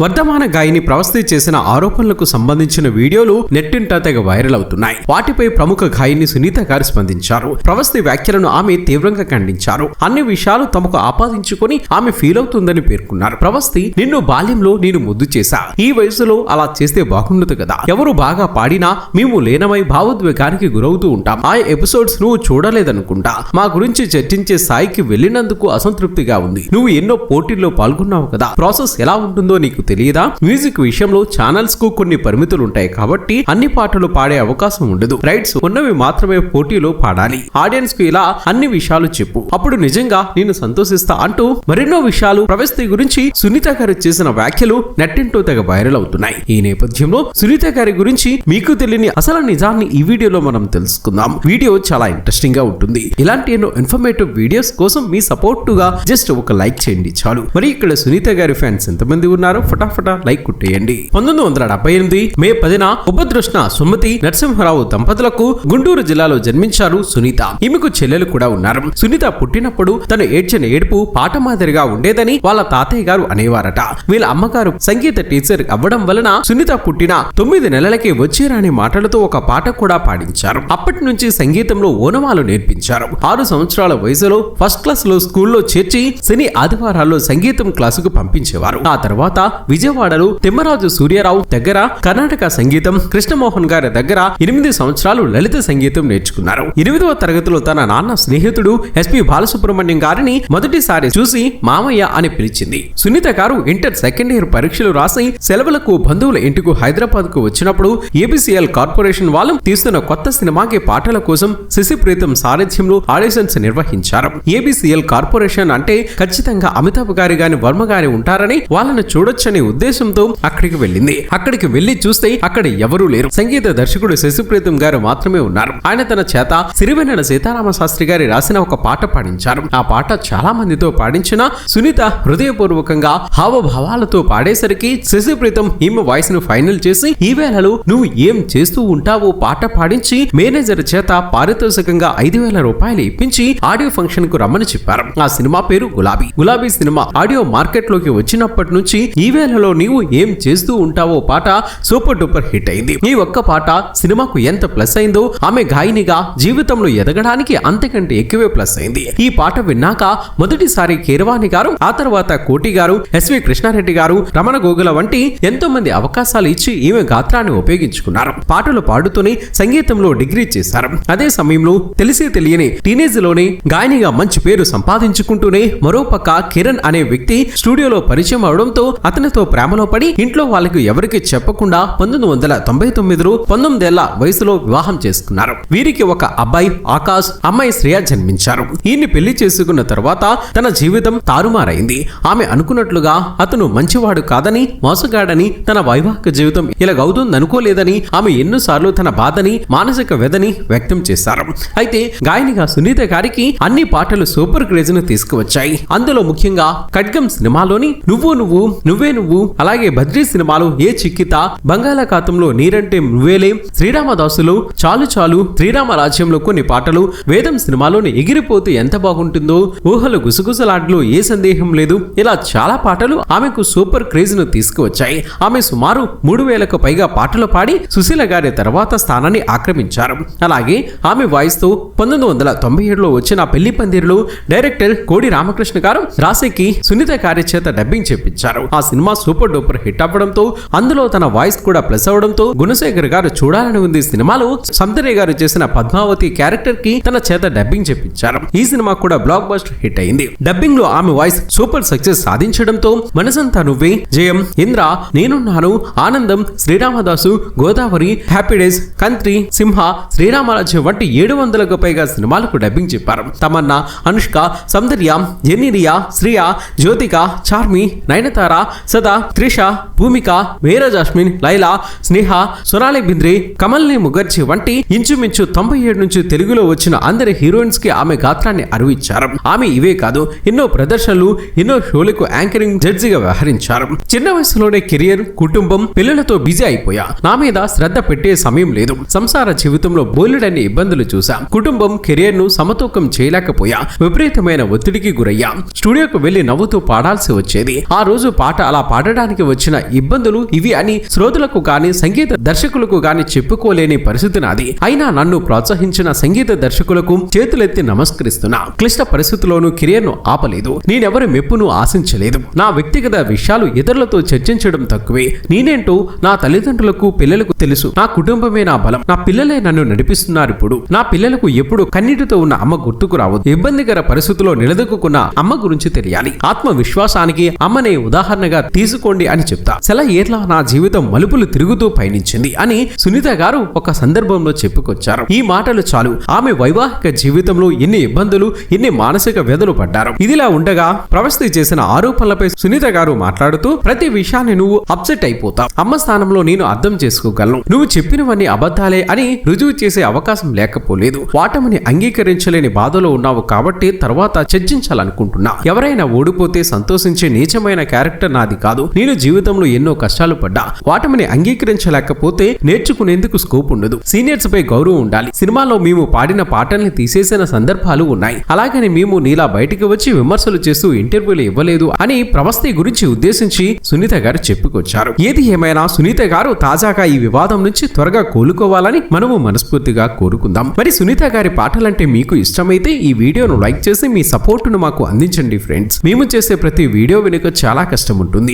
వర్ధమాన గాయని ప్రవస్తి చేసిన ఆరోపణలకు సంబంధించిన వీడియోలు నెట్టింట తెగ వైరల్ అవుతున్నాయి. వాటిపై ప్రముఖ గాయని సునీత గారు స్పందించారు. ప్రవస్తి వ్యాఖ్యలను ఆమె తీవ్రంగా ఖండించారు. అన్ని విషయాలు తమకు ఆపాదించుకొని ఆమె ఫీల్ అవుతుందని పేర్కొన్నారు. ప్రవస్తి నిన్ను బాల్యంలో నేను ముద్దు చేశా. ఈ వయసులో అలా చేస్తే బాగుండదు కదా. ఎవరు బాగా పాడినా మేము లేనమై భావోద్వేగానికి గురవుతూ ఉంటాం. ఆ ఎపిసోడ్స్ నువ్వు చూడలేదనుకుంటా. మా గురించి చర్చించే స్థాయికి వెళ్ళినందుకు అసంతృప్తిగా ఉంది. నువ్వు ఎన్నో పోటీల్లో పాల్గొన్నావు కదా. ప్రాసెస్ ఎలా ఉంటుందో నీకు తెలియదా? మ్యూజిక్ విషయంలో ఛానల్స్కు కొన్ని పరిమితులు ఉంటాయి కాబట్టి అన్ని పాటలు పాడే అవకాశం ఉండదు. రైట్స్ ఉన్నవి మాత్రమే పోటీలో పాడాలి. ఆడియన్స్కు ఇలా అన్ని విషయాలు చెప్పు. అప్పుడు నిజంగా నేను సంతోషిస్తా అంటూ మరెన్నో విషయాలు ప్రవేశ గురించి సునీత గారు చేసిన వ్యాఖ్యలు నెట్టింటూ తెగ వైరల్ అవుతున్నాయి. ఈ నేపథ్యంలో సునీత గారి గురించి మీకు తెలియని అసలు నిజాన్ని ఈ వీడియోలో మనం తెలుసుకుందాం. వీడియో చాలా ఇంట్రెస్టింగ్గా ఉంటుంది. ఇలాంటి ఎన్నో ఇన్ఫర్మేటివ్ వీడియోస్ కోసం మీ సపోర్ట్గా జస్ట్ ఒక లైక్ చేయండి చాలు. మరి ఇక్కడ సునీత గారి ఫ్యాన్స్ ఎంతమంది ఉన్నారో ఫటాఫటా లైక్ కుట్టేయండి. పంతొమ్మిది వందల డెబ్బై ఎనిమిది మే పదిన ఉపదృష్ణ సుమతి నరసింహరావు దంపతులకు గుంటూరు జిల్లాలో జన్మించారు సునీత. ఈమెకు చెల్లెలు కూడా ఉన్నారు. సునీత పుట్టినప్పుడు తను ఏడ్చిన ఏడుపు పాట మాదిరిగా ఉండేదని వాళ్ళ తాతయ్య గారు అనేవారట. వీళ్ళ అమ్మగారు సంగీత టీచర్ అవ్వడం వలన సునీత పుట్టిన తొమ్మిది నెలలకే వచ్చేరాని మాటలతో ఒక పాట కూడా పాడించారు. అప్పటి నుంచి సంగీతంలో ఓనమాలు నేర్పించారు. ఆరు సంవత్సరాల వయసులో ఫస్ట్ క్లాస్లో స్కూల్లో చేర్చి శని ఆదివారాల్లో సంగీతం క్లాసుకు పంపించేవారు. ఆ తర్వాత విజయవాడలో తిమ్మరాజు సూర్యారావు దగ్గర కర్ణాటక సంగీతం కృష్ణమోహన్ గారి దగ్గర ఎనిమిది సంవత్సరాలు లలిత సంగీతం నేర్చుకున్నారు. ఎనిమిదవ తరగతిలో తన నాన్న స్నేహితుడు ఎస్పి బాలసుబ్రహ్మణ్యం గారిని మొదటిసారి చూసి మామయ్య అని పిలిచింది. సునీత గారు ఇంటర్ సెకండ్ ఇయర్ పరీక్షలు రాసి సెలవులకు బంధువుల ఇంటికి హైదరాబాద్కు వచ్చినప్పుడు ఏబిసిఎల్ కార్పొరేషన్ వాళ్ళు తీస్తున్న కొత్త సినిమాకి పాటల కోసం శశిప్రీతం సారథ్యంలో ఆడిషన్స్ నిర్వహించారు. ఏబిసిఎల్ కార్పొరేషన్ అంటే ఖచ్చితంగా అమితాబ్ గారి గాని వర్మ గారి ఉంటారని వాళ్ళను చూడొచ్చని ఉద్దేశంతో అక్కడికి వెళ్ళింది. అక్కడికి వెళ్ళి చూస్తే అక్కడ ఎవరూ లేరు. సంగీత దర్శకుడు శశిప్రీతం గారు మాత్రమే ఉన్నారు. ఆయన తన చేత సిరివెన్నెల సీతారామ శాస్త్రి గారి రాసిన ఒక పాట పాడించారు. ఆ పాట చాలా మందితో పాడించిన సునీత హృదయపూర్వకంగా హావభావాలతో పాడేసరికి శశిప్రీతం ఈమె వాయిస్ను ఫైనల్ చేసి ఈ వేళలో నువ్వు ఏం చేస్తూ ఉంటావో పాట పాడించి మేనేజర్ చేత పారితోషికంగా ఐదు వేల రూపాయలు ఇప్పించి ఆడియో ఫంక్షన్కు రమ్మని చెప్పారు. ఆ సినిమా పేరు గులాబీ. గులాబీ సినిమా ఆడియో మార్కెట్లోకి వచ్చినప్పటి నుంచి ఈ వేళలో నీవు ఏం చేస్తూ ఉంటావో పాట సూపర్ డూపర్ హిట్ అయింది. ఈ ఒక్క పాట సినిమాకు ఎంత ప్లస్ అయిందో ఆమె గాయనిగా జీవితంలో ఎదగడానికి అంతకంటే ఎక్కువే ప్లస్ అయింది. ఈ పాట విన్నాక మొదటిసారి కీరవాణి గారు ఆ తర్వాత కోటి గారు ఎస్వి కృష్ణారెడ్డి గారు రమణ గోగుల వంటి ఎంతో మంది అవకాశాలు ఇచ్చి ఈమె గాత్రాన్ని ఉపయోగించుకున్నారు. పాటలు పాడుతూనే సంగీతంలో డిగ్రీ చేశారు. అదే సమయంలో తెలిసి తెలియని టీనేజ్లోనే గాయనిగా మంచి పేరు సంపాదించుకుంటూనే మరోపక్క కిరణ్ అనే వ్యక్తి స్టూడియోలో పరిచయం అవడంతో అతని అతనితో ప్రేమలో పడి ఇంట్లో వాళ్ళకి ఎవరికి చెప్పకుండా పంతొమ్మిది వందల తొంభై తొమ్మిదిలో పంతొమ్మిదేళ్ళ వయసులో వివాహం చేసుకున్నారు. వీరికి ఒక అబ్బాయి ఆకాష్ అమ్మాయి శ్రేయ జన్మించారు. ఈయన్ని పెళ్ళి చేసుకున్న తర్వాత తన జీవితం తారుమారైంది. ఆమె అనుకున్నట్లుగా అతను మంచివాడు కాదని మోసగాడని తన వైవాహిక జీవితం ఇలాగవుతుందనుకోలేదని ఆమె ఎన్నోసార్లు తన బాధని మానసిక వ్యధని వ్యక్తం చేశారు. అయితే గాయనిగా సునీత గారికి అన్ని పాటలు సూపర్ క్రేజ్ను తీసుకువచ్చాయి. అందులో ముఖ్యంగా ఖడ్గం సినిమాలోని నువ్వు నువ్వు నువ్వే నువ్వు అలాగే బద్రీ సినిమాలో ఏ చిక్కిత? బంగాళాఖాతంలో నీరంటే నువ్వేలే. శ్రీరామదాసులు చాలు చాలు శ్రీరామ రాజ్యంలో కొన్ని పాటలు. వేదం సినిమాలోని ఎగిరిపోతే ఎంత బాగుంటుందో. ఊహలు గుసగుసలాట్లో ఏ సందేహం లేదు. ఇలా చాలా పాటలు ఆమెకు సూపర్ క్రేజ్ను తీసుకువచ్చాయి. ఆమె సుమారు మూడు వేలకు పైగా పాటలు పాడి సుశీల గారి తర్వాత స్థానాన్ని ఆక్రమించారు. అలాగే ఆమె వాయిస్తో పంతొమ్మిది వందల తొంభై ఏడులో వచ్చిన పెళ్ళి పందిరిలో డైరెక్టర్ కోడి రామకృష్ణ గారు రాశికి సునీత గారి చేత డబ్బింగ్ చేపించారు. ఆ సినిమా సూపర్ డూపర్ హిట్ అవ్వడంతో అందులో తన వాయిస్ కూడా ప్లస్ అవడంతో గుణశేఖర్ గారు చూడాలని ఉంది సినిమాలో. సౌందర్య గారు చేసిన పద్మావతి క్యారెక్టర్కి తన చేత డబ్బింగ్ చెప్పించారు. ఈ సినిమా కూడా బ్లాక్ బస్టర్ హిట్ అయింది. డబ్బింగ్లో ఆమె వాయిస్ సూపర్ సక్సెస్ సాధించడంతో మనసంతా నువ్వే జయం ఇంద్ర నేనున్నాను ఆనందం శ్రీరామదాసు గోదావరి హ్యాపీ డేస్ కంత్రి సింహ శ్రీరామరాజు వంటి ఏడు వందలకు పైగా సినిమాలకు డబ్బింగ్ చెప్పారు. తమన్నా అనుష్క సౌందర్య జెన్నిరియా శ్రియ జ్యోతిక చార్మి నయనతార సదా త్రిష భూమిక వీర జాస్మిన్ లైలా స్నేహ సొనాలి బింద్రి కమల్ని ముఖర్జీ వంటి ఇంచుమించు తొంభై ఏడు నుంచి తెలుగులో వచ్చిన అందరి హీరోయిన్స్కి ఆమె గాత్రాన్ని అరువిచ్చారు. ఆమె ఇవే కాదు ఎన్నో ప్రదర్శనలు ఎన్నో షోలకు యాంకరింగ్ జడ్జిగా వ్యవహరించారు. చిన్న వయసులోనే కెరియర్ కుటుంబం పిల్లలతో బిజీ అయిపోయా. నా మీద శ్రద్ధ పెట్టే సమయం లేదు. సంసార జీవితంలో బోలెడన్ని ఇబ్బందులు చూసా కుటుంబం కెరియర్ను సమతూకం చేయలేకపోయా. విపరీతమైన ఒత్తిడికి గురయ్యా. స్టూడియోకు వెళ్ళి నవ్వుతూ పాడాల్సి వచ్చేది. ఆ రోజు పాట అలా పాడడానికి వచ్చిన ఇబ్బందులు ఇవి అని శ్రోతలకు గాని సంగీత దర్శకులకు గాని చెప్పుకోలేని పరిస్థితి నాది అయినా నన్ను ప్రోత్సహించిన సంగీత దర్శకులకు చేతులెత్తి నమస్కరిస్తున్నా. క్లిష్ట పరిస్థితుల్లోనూ కెరియర్ను ఆపలేదు. నేనెవరి మెప్పును ఆశించలేదు. నా వ్యక్తిగత విషయాలు ఇతరులతో చర్చించడం తక్కువే. నేనేంటో నా తల్లిదండ్రులకు పిల్లలకు తెలుసు. నా కుటుంబమే నా బలం. నా పిల్లలే నన్ను నడిపిస్తున్నారు ఇప్పుడు నా పిల్లలకు ఎప్పుడు కన్నీటితో ఉన్న అమ్మ గుర్తుకు రావద్దు. ఇబ్బందికర పరిస్థితుల్లో నిలదొక్కున్న అమ్మ గురించి తెలియాలి. ఆత్మవిశ్వాసానికి అమ్మనే ఉదాహరణగా తీసుకోండి అని చెప్తా. సెల ఏట్లా నా జీవితం మలుపులు తిరుగుతూ పయనించింది అని సునీత గారు ఒక సందర్భంలో చెప్పుకొచ్చారు. ఈ మాటలు చాలు. ఆమె వైవాహిక జీవితంలో ఎన్ని ఇబ్బందులు ఎన్ని మానసిక వ్యధలు పడ్డారు. ఇదిలా ఉండగా ప్రవస్తి చేసిన ఆరోపణలపై సునీత గారు మాట్లాడుతూ ప్రతి విషయాన్ని నువ్వు అప్సెట్ అయిపోతావు. అమ్మ స్థానంలో నేను అర్థం చేసుకోగలను. నువ్వు చెప్పినవన్నీ అబద్ధాలే అని రుజువు చేసే అవకాశం లేకపోలేదు. వాటమిని అంగీకరించలేని బాధలో ఉన్నావు కాబట్టి తర్వాత చర్చించాలనుకుంటున్నా. ఎవరైనా ఓడిపోతే సంతోషించే నీచమైన క్యారెక్టర్ నాది కాదు. నేను జీవితంలో ఎన్నో కష్టాలు పడ్డా. వాటిని అంగీకరించలేకపోతే నేర్చుకునేందుకు స్కోప్ ఉండదు. సీనియర్స్ పై గౌరవం ఉండాలి. సినిమాలో మేము పాడిన పాటల్ని తీసేసిన సందర్భాలు ఉన్నాయి. అలాగని మేము నీలా బయటికి వచ్చి విమర్శలు చేస్తూ ఇంటర్వ్యూలు ఇవ్వలేదు అని ప్రవస్తి గురించి ఉద్దేశించి సునీత గారు చెప్పుకొచ్చారు. ఏది ఏమైనా సునీత గారు తాజాగా ఈ వివాదం నుంచి త్వరగా కోలుకోవాలని మనము మనస్ఫూర్తిగా కోరుకుందాం. మరి సునీత గారి పాటలంటే మీకు ఇష్టమైతే ఈ వీడియోను లైక్ చేసి మీ సపోర్టును మాకు అందించండి ఫ్రెండ్స్ మేము చేసే ప్రతి వీడియో వెనుక చాలా కష్టం ఉంటుంది.